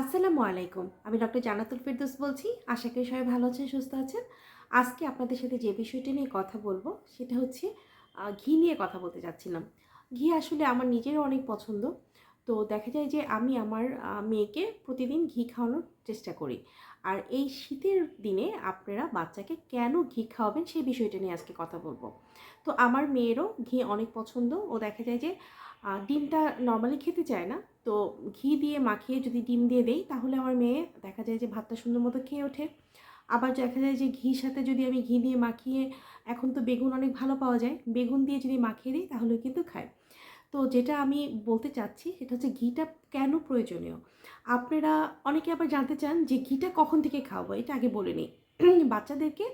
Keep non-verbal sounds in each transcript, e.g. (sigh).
আসসালামু আলাইকুম। আমি ডক্টর জানাতুল ফেরদৌস বলছি। আশা করি সবাই ভালো আছেন, সুস্থ আছেন। আজকে আপনাদের সাথে যে বিষয়টি নিয়ে কথা বলব, সেটা হচ্ছে ঘি নিয়ে কথা বলতে চাচ্ছিলাম ঘি আসলে আমার নিজেরও অনেক পছন্দ। তো দেখা যায় যে আমি আমার মেয়েকে প্রতিদিন ঘি খাওয়ানোর চেষ্টা করি। আর এই শীতের দিনে আপনারা বাচ্চাকে কেন ঘি খাওয়াবেন সেই বিষয়টা নিয়ে আজকে কথা বলব। তো আমার মেয়েরও ঘি অনেক পছন্দ। ও দেখা যায় যে ডিমটা নর্মালি খেতে চায় না। তো ঘি দিয়ে মাখিয়ে যদি ডিম দিয়ে দেই, তাহলে আমার মেয়ে দেখা যায় যে ভাতটা সুন্দর মতো খেয়ে ওঠে। আবার দেখা যায় যে ঘির সাথে যদি আমি ঘি দিয়ে মাখিয়ে, এখন তো বেগুন অনেক ভালো পাওয়া যায়, বেগুন দিয়ে যদি মাখিয়ে দিই, তাহলে কিন্তু খায়। তো যেটা আমি বলতে চাচ্ছি, সেটা হচ্ছে ঘিটা কেন প্রয়োজনীয়? আপনারা, অনেকে আবার জানতে চান যে ঘিটা কখন থেকে খাওয়াবো, এটা আগে বলে নিই। (clears throat) বাচ্চাদেরকে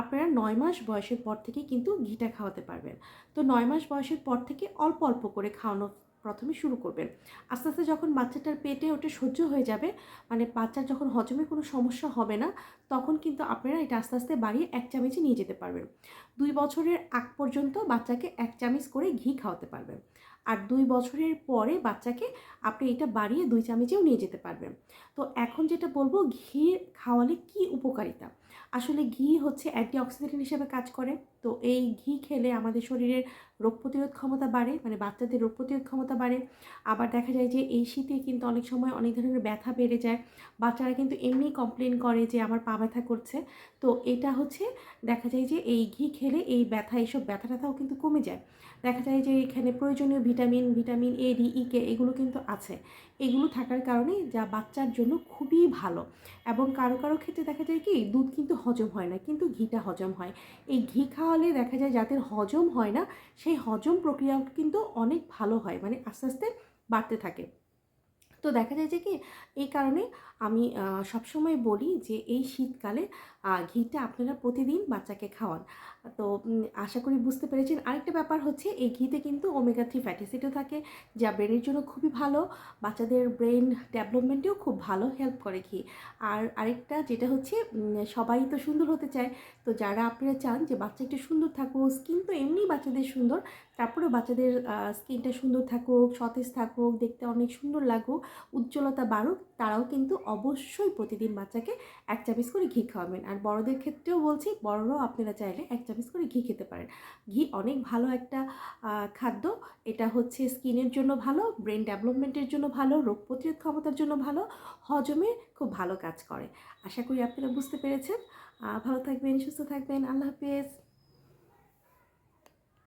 আপনারা নয় মাস বয়সের পর থেকে কিন্তু ঘিটা খাওয়াতে পারবেন। তো নয় মাস বয়সের পর থেকে অল্প অল্প করে খাওয়ানো প্রথমে শুরু করবেন। আস্তে আস্তে যখন বাচ্চাটার পেটে ওটা সহ্য হয়ে যাবে মানে বাচ্চার যখন হজমে কোনো সমস্যা হবে না, তখন কিন্তু আপনারা এটা আস্তে আস্তে বাড়িয়ে এক চামচে নিয়ে যেতে পারবেন। দুই বছরের আগ পর্যন্ত বাচ্চাকে এক চামচ করে ঘি খাওয়াতে পারবেন। আর দুই বছরের পরে বাচ্চাকে আপনি এটা বাড়িয়ে দুই চামচেও নিয়ে যেতে পারবেন। তো এখন যেটা বলব, ঘি খাওয়ালে কি উপকারিতা? আসলে ঘি হচ্ছে অ্যান্টিঅক্সিডেন্ট হিসেবে কাজ করে। তো এই ঘি খেলে আমাদের শরীরের রোগ প্রতিরোধ ক্ষমতা বাড়ে মানে বাচ্চাদের রোগ প্রতিরোধ ক্ষমতা বাড়ে। আবার দেখা যায় যে এই শীতে কিন্তু অনেক সময় অনেক ধরনের ব্যথা বেড়ে যায়। বাচ্চারা কিন্তু এমনি কমপ্লেন করে যে আমার পা ব্যথা করছে। তো এটা হচ্ছে দেখা যায় যে এই ঘি খেলে এই ব্যথা, এইসব ব্যথা ট্যাথাও কিন্তু কমে যায়। দেখা যায় যে এখানে প্রয়োজনীয় vitamin vitamin A D E K এগুলো কিন্তু আছে। এগুলো থাকার কারণে যা বাচ্চার জন্য খুবই ভালো। এবং কারও কারও ক্ষেত্রে দেখা যায় কি, দুধ কিন্তু হজম হয় না, কিন্তু ঘিটা হজম হয়। এই ঘি খাওয়ালে দেখা যায় যাদের হজম হয় না, সেই হজম প্রক্রিয়াও কিন্তু অনেক ভালো হয় মানে আস্তে আস্তে বাড়তে থাকে। তো দেখা যায় যে কি, এই কারণে আমি সবসময় বলি যে এই শীতকালে ঘিটা আপনারা প্রতিদিন বাচ্চাকে খাওয়ান। তো আশা করি বুঝতে পেরেছেন। আরেকটা ব্যাপার হচ্ছে, এই ঘিতে কিন্তু ওমেগা থ্রি ফ্যাটি অ্যাসিডও থাকে, যা ব্রেনের জন্য খুবই ভালো। বাচ্চাদের ব্রেন ডেভেলপমেন্টেও খুব ভালো হেল্প করে ঘি। আর আরেকটা যেটা হচ্ছে সবাই তো সুন্দর হতে চায়। তো যারা আপনারা চান যে বাচ্চা একটু সুন্দর থাকুক স্কিন তো এমনি বাচ্চাদের সুন্দর। তারপরে বাচ্চাদের স্কিনটা সুন্দর থাকুক, সতেজ থাকুক, দেখতে অনেক সুন্দর লাগুক। উজ্জ্বলতা বাড়ুক, তারাও কিন্তু অবশ্যই প্রতিদিন বাচ্চাকে এক চামচ করে ঘি খাওয়াবেন। আর বড়দের ক্ষেত্রেও বলছি, বড়রাও আপনারা চাইলে এক চামচ করে ঘি খেতে পারেন। ঘি অনেক ভালো একটা খাদ্য। এটা হচ্ছে স্কিনের জন্য ভালো, ব্রেন ডেভেলপমেন্টের জন্য ভালো, রোগ প্রতিরোধ ক্ষমতার জন্য ভালো, হজমে খুব ভালো কাজ করে। আশা করি আপনারা বুঝতে পেরেছেন। ভালো থাকবেন, সুস্থ থাকবেন। আল্লাহ হাফেজ।